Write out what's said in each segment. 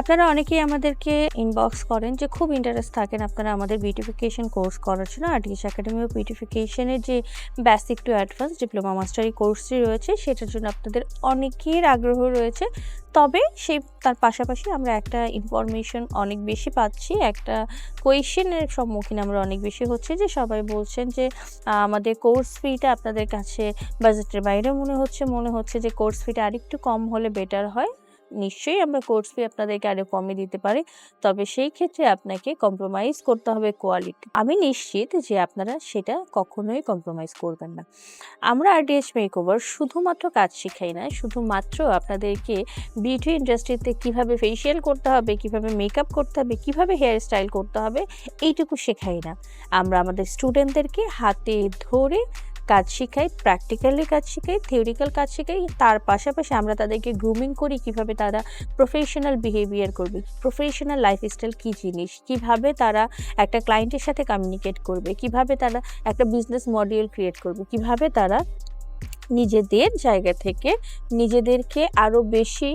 আপনারা অনেকেই আমাদেরকে ইনবক্স করেন যে খুব ইন্টারেস্ট থাকেন আপনারা আমাদের বিউটিফিকেশন কোর্স করার জন্য। আর্টিস একাডেমি অফ বিউটিফিকেশনের যে বেসিক টু অ্যাডভান্স ডিপ্লোমা মাস্টারি কোর্সটি রয়েছে, সেটার জন্য আপনাদের অনেকের আগ্রহ রয়েছে। তবে সেই, তার পাশাপাশি আমরা একটা ইনফরমেশন অনেক বেশি পাচ্ছি, একটা কোয়েশ্চেনের সম্মুখীন আমরা অনেক বেশি হচ্ছে যে সবাই বলছেন যে আমাদের কোর্স ফিটা আপনাদের কাছে বাজেটের বাইরে মনে হচ্ছে মনে হচ্ছে যে কোর্স ফিটা আরেকটু কম হলে বেটার হয়। নিশ্চয়ই আমরা কোর্স ফি আপনাদেরকে আরও কমে দিতে পারি। তবে সেই ক্ষেত্রে আপনাকে কম্প্রোমাইজ করতে হবে কোয়ালিটি আমি নিশ্চিত যে আপনারা সেটা কখনোই কম্প্রোমাইজ করবেন না। আমরা আরডিএস মেকওভার শুধুমাত্র কাজ শেখাই না, শুধুমাত্র আপনাদেরকে বিউটি ইন্ডাস্ট্রিতে কীভাবে ফেসিয়াল করতে হবে, কীভাবে মেকআপ করতে হবে, কীভাবে হেয়ার স্টাইল করতে হবে, এইটুকু শেখাই না। আমরা আমাদের স্টুডেন্টদেরকে হাতে ধরে কাজ শেখাই প্র্যাকটিক্যালি কাজ শেখাই থিওরিক্যাল কাজ শেখাই, তার পাশাপাশি আমরা তাদেরকে গ্রুমিং করি, কীভাবে তারা প্রফেশনাল বিহেভিয়ার করবে প্রফেশনাল লাইফস্টাইল কী জিনিস, কীভাবে তারা একটা ক্লায়েন্টের সাথে কমিউনিকেট করবে, কীভাবে তারা একটা বিজনেস মডিউল ক্রিয়েট করবে, কীভাবে তারা নিজেদের জায়গা থেকে নিজেদেরকে আরও বেশি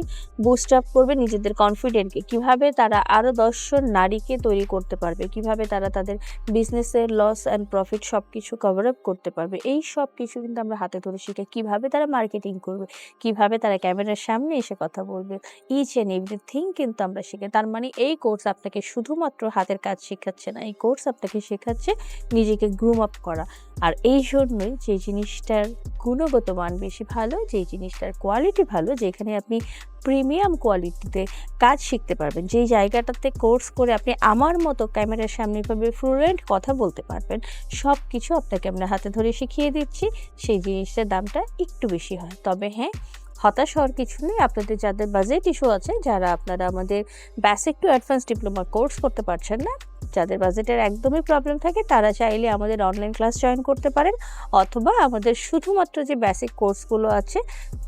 বুস্ট আপ করবে, নিজেদের কনফিডেন্টকে কীভাবে তারা আরও দশজন নারীকে তৈরি করতে পারবে, কীভাবে তারা তাদের বিজনেসের লস অ্যান্ড প্রফিট সব কিছু কভার আপ করতে পারবে, এই সব কিছু কিন্তু আমরা হাতে ধরে শিখে কীভাবে তারা মার্কেটিং করবে, কীভাবে তারা ক্যামেরার সামনে এসে কথা বলবে ইচ অ্যান্ড এভরিথিং কিন্তু আমরা শিখে। তার মানে এই কোর্স আপনাকে শুধুমাত্র হাতের কাজ শেখাচ্ছে না, এই কোর্স আপনাকে শেখাচ্ছে নিজেকে গ্রুম আপ করা। আর এই জন্যই যে জিনিসটার গুণগত মান বেশি ভালো, যেই জিনিসটার কোয়ালিটি ভালো, যেখানে আপনি প্রিমিয়াম কোয়ালিটিতে কাজ শিখতে পারবেন। যেই জায়গাটাতে কোর্স করে আপনি আমার মতো ক্যামেরার সামনে এভাবে ফ্লুয়েন্ট কথা বলতে পারবেন সব কিছু আপনাকে আমরা হাতে ধরে শিখিয়ে দিচ্ছি। সেই জিনিসটার দামটা একটু বেশি হয়। তবে হ্যাঁ হতাশ হওয়ার কিছু নেই। আপনাদের যাদের বাজেট ইস্যু আছে, যারা আপনারা আমাদের basic to advance diploma course করতে পারছেন না যাদের বাজেটের একদমই প্রবলেম থাকে, তারা চাইলে আমাদের অনলাইন ক্লাস জয়েন করতে পারেন। অথবা আমাদের শুধুমাত্র যে বেসিক কোর্সগুলো আছে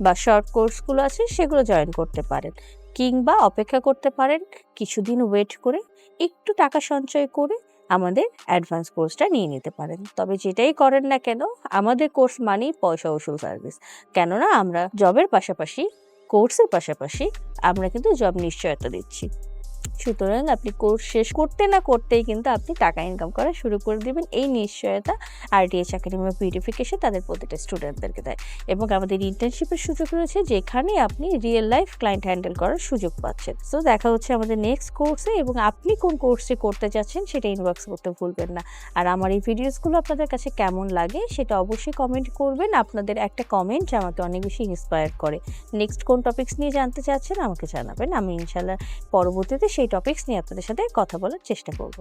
বা শর্ট কোর্সগুলো আছে, সেগুলো জয়েন করতে পারেন। কিংবা অপেক্ষা করতে পারেন কিছুদিন ওয়েট করে, একটু টাকা সঞ্চয় করে আমাদের অ্যাডভান্স কোর্সটা নিয়ে নিতে পারেন। তবে যেটাই করেন না কেন, আমাদের কোর্স মানেই পয়সা ওসুল সার্ভিস কেননা আমরা জবের পাশাপাশি কোর্সের পাশাপাশি আমরা কিন্তু জব নিশ্চয়তা দিচ্ছি। সুতরাং আপনি কোর্স শেষ করতে না করতেই কিন্তু আপনি টাকা ইনকাম করা শুরু করে দেবেন। এই নিশ্চয়তা আরটিএচ একাডেমি অফ বিউটিফিকেশন তাদের প্রতিটা স্টুডেন্টদেরকে দেয়। এবং আমাদের ইন্টার্নশিপের সুযোগ রয়েছে যেখানে আপনি রিয়েল লাইফ ক্লায়েন্ট হ্যান্ডেল করার সুযোগ পাচ্ছেন। সো দেখা হচ্ছে আমাদের নেক্সট কোর্সে এবং আপনি কোন কোর্সে করতে যাচ্ছেন সেটা ইনবক্স করতে ভুলবেন না। আর আমার এই ভিডিওসগুলো আপনাদের কাছে কেমন লাগে সেটা অবশ্যই কমেন্ট করবেন। আপনাদের একটা কমেন্ট আমাকে অনেক বেশি ইন্সপায়ার করে। নেক্সট কোন টপিকস নিয়ে জানতে চাচ্ছেন আমাকে জানাবেন। আমি ইনশাল্লাহ পরবর্তীতে সেই টপিকস নিয়ে আপনাদের সাথে কথা বলার চেষ্টা করব।